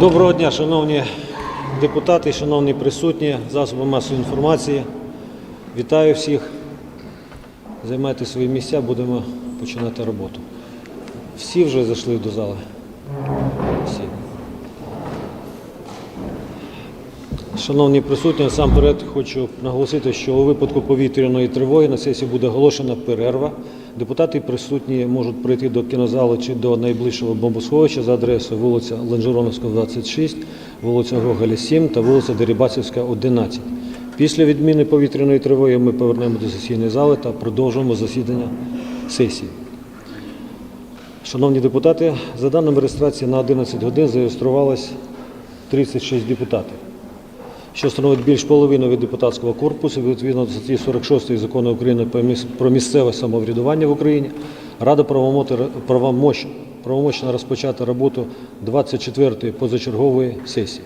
Доброго дня, шановні депутати, шановні присутні, засоби масової інформації. Вітаю всіх. Займайте свої місця, будемо починати роботу. Всі вже зайшли до зали. Всі. Шановні присутні, насамперед хочу наголосити, що у випадку повітряної тривоги на сесії буде оголошена перерва. Депутати присутні можуть прийти до кінозалу чи до найближчого бомбосховища за адресою вулиця Ленжероновська, 26, вулиця Гоголя, 7 та вулиця Дерибасівська, 11. Після відміни повітряної тривоги ми повернемо до сесійної зали та продовжуємо засідання сесії. Шановні депутати, за даними реєстрації на 11 годин зареєструвалось 36 депутатів що становить більш половини від депутатського корпусу, відповідно до статті 46 закону України про місцеве самоврядування в Україні, Рада правомочна розпочати роботу 24-ї позачергової сесії.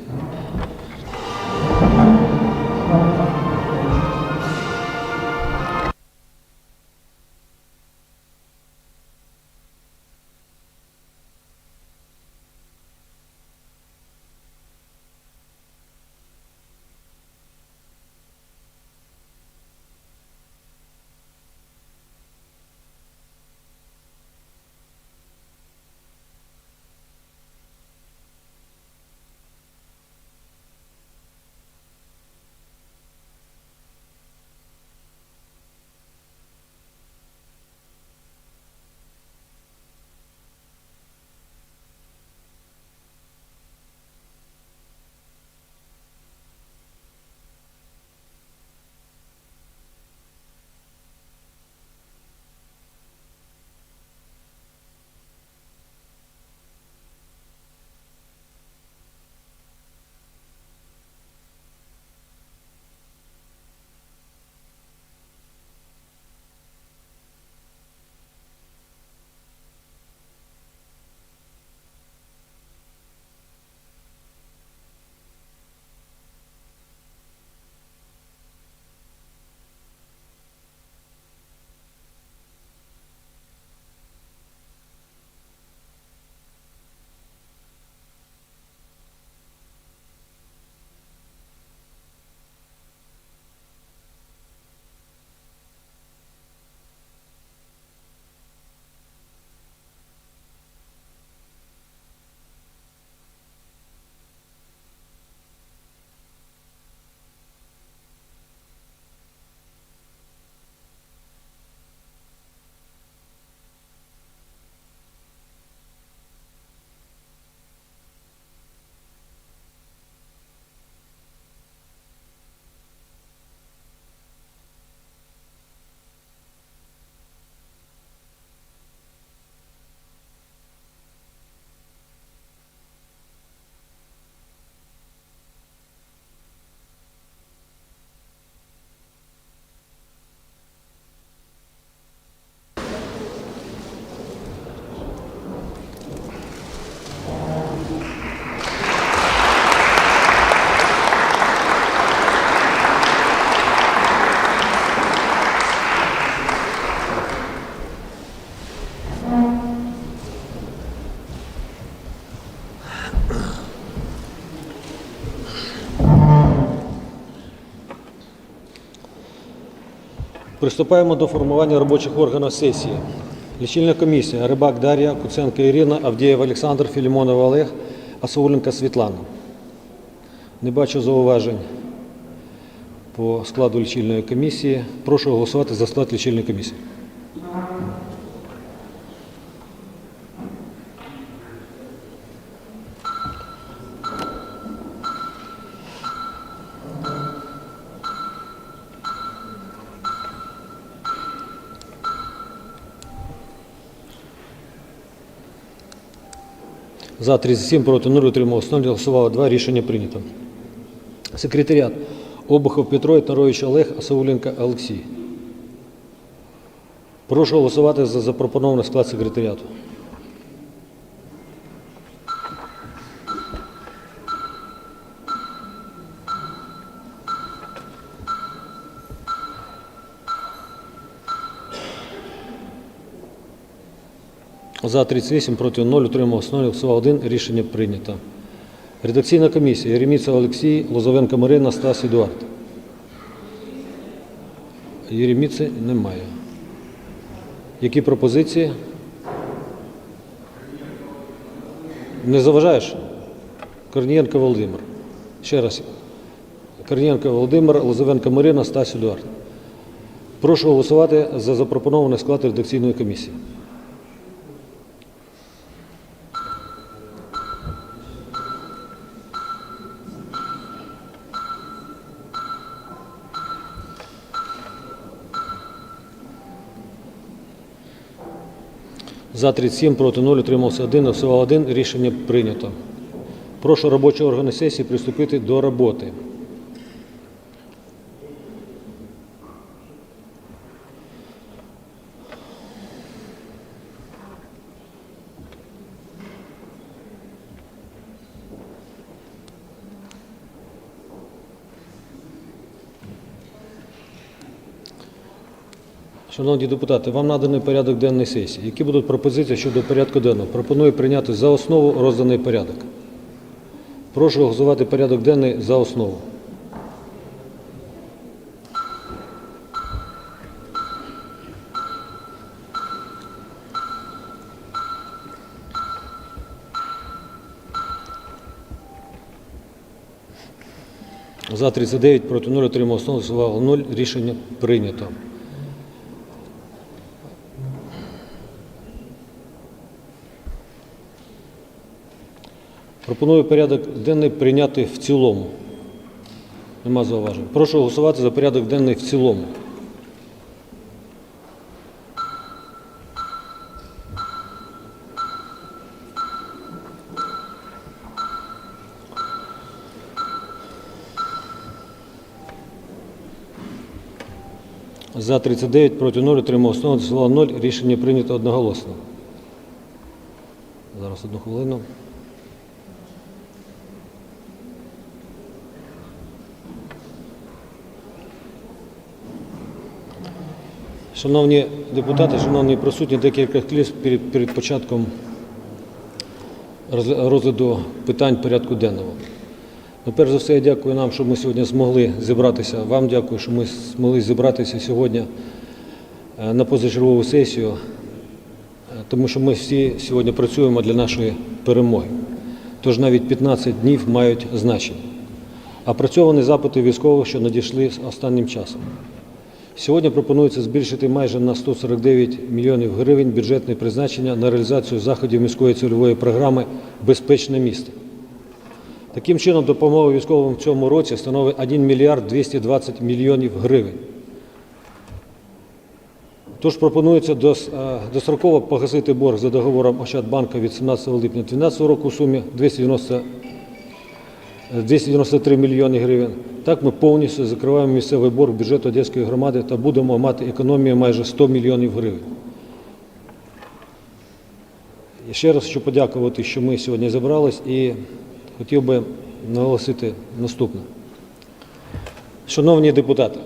Приступаємо до формування робочих органів сесії. Лічильна комісія. Рибак Дар'я, Куценко Ірина, Авдієв Олександр, Філімонов Олег, Асауленко Світлана. Не бачу зауважень по складу лічильної комісії. Прошу голосувати за склад лічильної комісії. За 37, проти 0, утрималось 0, голосувало 2, рішення прийнято. Секретаріат. Обухов Петро, Ітнарович Олег, Асауленко Олексій. Прошу голосувати за запропонований склад секретаріату. За 38, проти 0, утрималось 0, голосував 1, рішення прийнято. Редакційна комісія. Єреміца Олексій, Лозовенко Марина, Стас Едуард. Єреміці немає. Які пропозиції? Не заважаєш? Корнієнко Володимир. Ще раз. Корнієнко Володимир, Лозовенко Марина, Стас Едуард. Прошу голосувати за запропонований склад редакційної комісії. За 37, проти 0, утримався 1, всього 1. Рішення прийнято. Прошу робочі органи сесії приступити до роботи. Шановні депутати, вам наданий порядок денної сесії. Які будуть пропозиції щодо порядку денного? Пропоную прийняти за основу розданий порядок. Прошу голосувати порядок денний за основу. За 39, проти 0, отримав основу, 0. Рішення прийнято. Пропоную порядок денний прийняти в цілому. Нема зауважень. Прошу голосувати за порядок денний в цілому. За 39, проти 0, отримав основу, голосувало 0. Рішення прийнято одноголосно. Зараз одну хвилину. Шановні депутати, шановні присутні, декілька слів перед, перед початком розгляду питань порядку денного. Ну, перш за все, я дякую нам, що ми сьогодні змогли зібратися. Вам дякую, що ми змогли зібратися сьогодні е, на позачергову сесію, е, тому що ми всі сьогодні працюємо для нашої перемоги. Тож навіть 15 днів мають значення. Опрацьовані запити військових, що надійшли останнім часом. Сьогодні пропонується збільшити майже на 149 мільйонів гривень бюджетне призначення на реалізацію заходів міської цільової програми Безпечне місто. Таким чином, допомога військовим в цьому році становить 1 мільярд 220 мільйонів гривень. Тож пропонується е, достроково погасити борг за договором Ощадбанка від 17 липня 2012 року у сумі 290 293 мільйони гривень. Так ми повністю закриваємо місцевий борг бюджету Одеської громади та будемо мати економію майже 100 мільйонів гривень. І ще раз хочу подякувати, що ми сьогодні зібрались і хотів би наголосити наступне. Шановні депутати,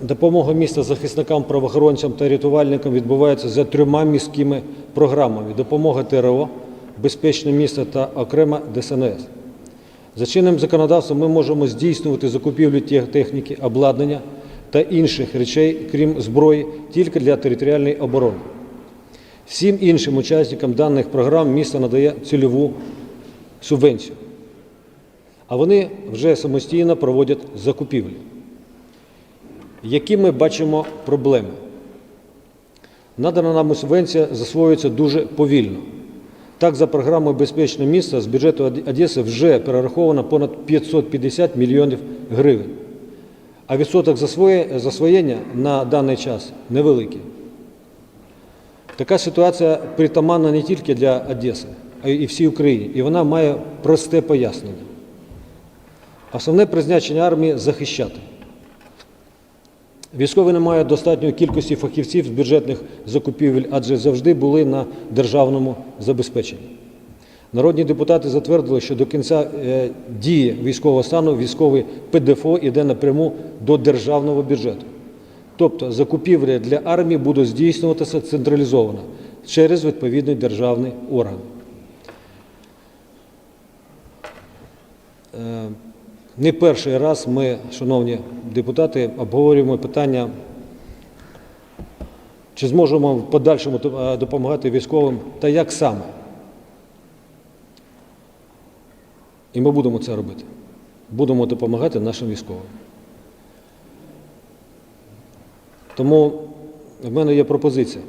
допомога міста захисникам, правоохоронцям та рятувальникам відбувається за трьома міськими програмами: допомога ТРО, безпечне місто та окрема ДСНС. За чинним законодавством ми можемо здійснювати закупівлю техніки, обладнання та інших речей, крім зброї, тільки для територіальної оборони. Всім іншим учасникам даних програм місто надає цільову субвенцію, а вони вже самостійно проводять закупівлі. Які ми бачимо проблеми? Надана нам субвенція засвоюється дуже повільно. Так, за програмою Безпечне місто з бюджету Одеси вже перераховано понад 550 мільйонів гривень. А відсоток засвоє- засвоєння на даний час невеликий. Така ситуація притаманна не тільки для Одеси, а і всій Україні. І вона має просте пояснення. Основне призначення армії захищати. Військові не мають достатньої кількості фахівців з бюджетних закупівель, адже завжди були на державному забезпеченні. Народні депутати затвердили, що до кінця е, дії військового стану військовий ПДФО йде напряму до державного бюджету. Тобто закупівлі для армії будуть здійснюватися централізовано через відповідний державний орган. Не перший раз ми, шановні депутати, обговорюємо питання, чи зможемо в подальшому е, допомагати військовим та як саме. І ми будемо це робити. Будемо допомагати нашим військовим. Тому в мене є пропозиція.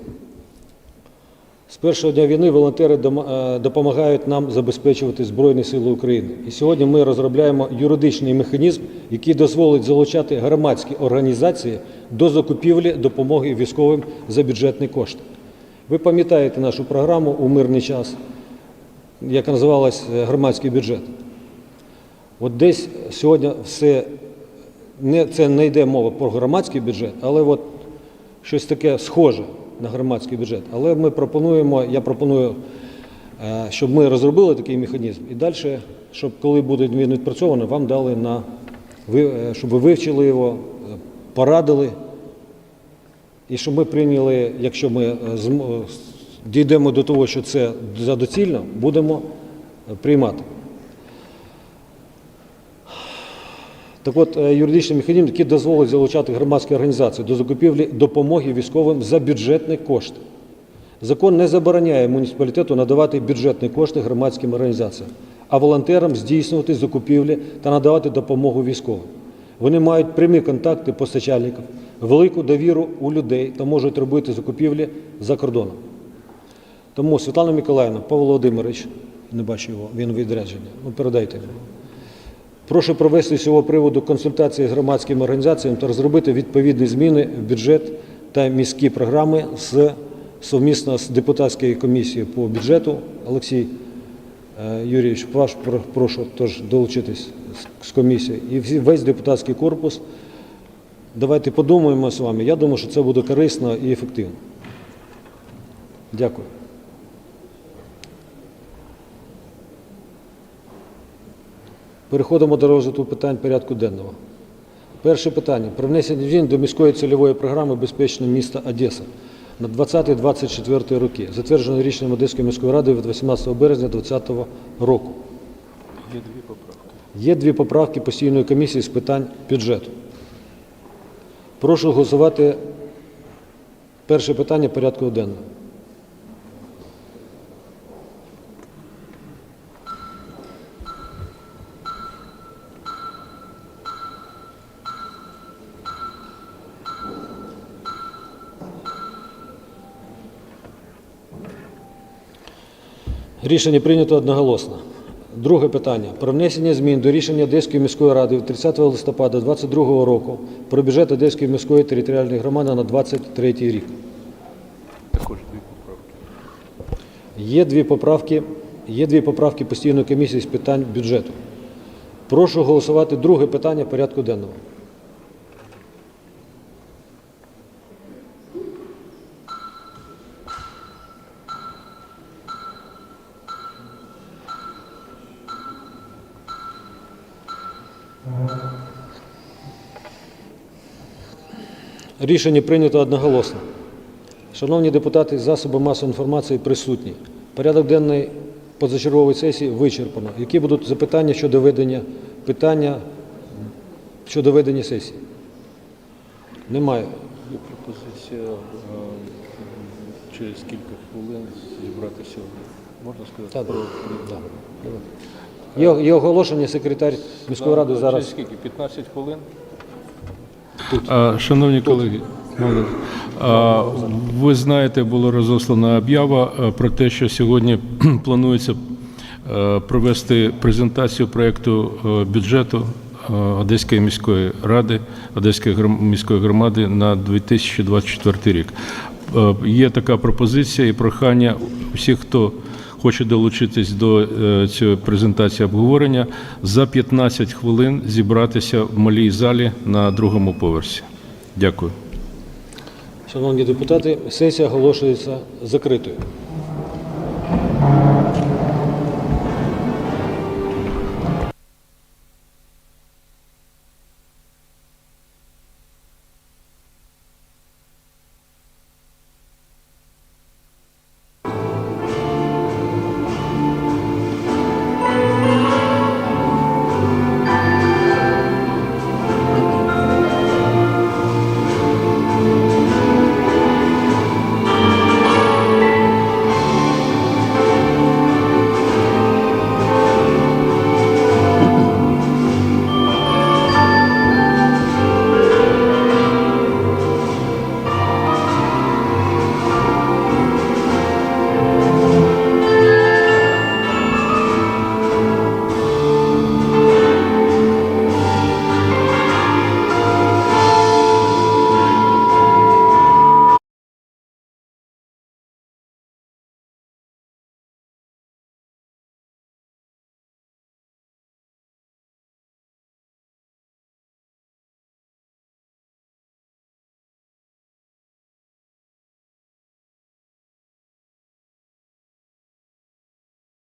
З першого дня війни волонтери е, допомагають нам забезпечувати Збройні Сили України. І сьогодні ми розробляємо юридичний механізм, який дозволить залучати громадські організації до закупівлі допомоги військовим за бюджетні кошти. Ви пам'ятаєте нашу програму у мирний час, яка називалась е, громадський бюджет. От десь сьогодні все не, це не йде мова про громадський бюджет, але от щось таке схоже на громадський бюджет. Але ми пропонуємо, я пропоную, е, щоб ми розробили такий механізм і далі, щоб коли буде він відпрацьований, вам дали на е, щоб ви вивчили його, е, порадили, і щоб ми прийняли, якщо ми дійдемо до того, що це за доцільно, будемо приймати. Так от, е, юридичний механізм, який дозволить залучати громадські організації до закупівлі допомоги військовим за бюджетні кошти. Закон не забороняє муніципалітету надавати бюджетні кошти громадським організаціям, а волонтерам здійснювати закупівлі та надавати допомогу військовим. Вони мають прямі контакти постачальників, велику довіру у людей та можуть робити закупівлі за кордоном. Тому Світлана Миколаївна, Павло Володимирович, не бачу його, він у відрядженні. Ну, передайте. Прошу провести з цього приводу консультації з громадськими організаціями та розробити відповідні зміни в бюджет та міські програми з, совмісно з депутатською комісією по бюджету. Олексій е, Юрійович, ваш прошу теж долучитись з- комісією. І весь депутатський корпус. Давайте подумаємо з вами. Я думаю, що це буде корисно і ефективно. Дякую. Переходимо до розгляду питань порядку денного. Перше питання. Про внесення змін до міської цільової програми Безпечне місто Одеса на 20-24 роки, затверджено рішенням Одеської міської ради від 18 березня 2020 року. Є дві поправки. Є дві поправки постійної комісії з питань бюджету. Прошу голосувати перше питання порядку денного. Рішення прийнято одноголосно. Друге питання. Про внесення змін до рішення Одеської міської ради 30 листопада 2022 року про бюджет Одеської міської територіальної громади на 2023 рік. Є дві поправки, є дві поправки постійної комісії з питань бюджету. Прошу голосувати друге питання порядку денного. Рішення прийнято одноголосно. Шановні депутати, засоби масової інформації присутні. Порядок денний позачергової сесії вичерпано. Які будуть запитання щодо ведення питання щодо ведення сесії? Немає. Є пропозиція е, через кілька хвилин зібратися. Можна сказати? Так, так. Є, є оголошення секретар міської ради зараз. Через скільки? 15 хвилин? Шановні колеги, ви знаєте, була розослана об'ява е, про те, що сьогодні планується е, провести презентацію проєкту е, бюджету Одеської міської ради, Одеської міської громади на 2024 рік. Є така пропозиція і прохання усіх, хто хоче долучитись до е, цієї презентації обговорення, за 15 хвилин зібратися в малій залі на другому поверсі. Дякую. Шановні депутати, сесія оголошується закритою.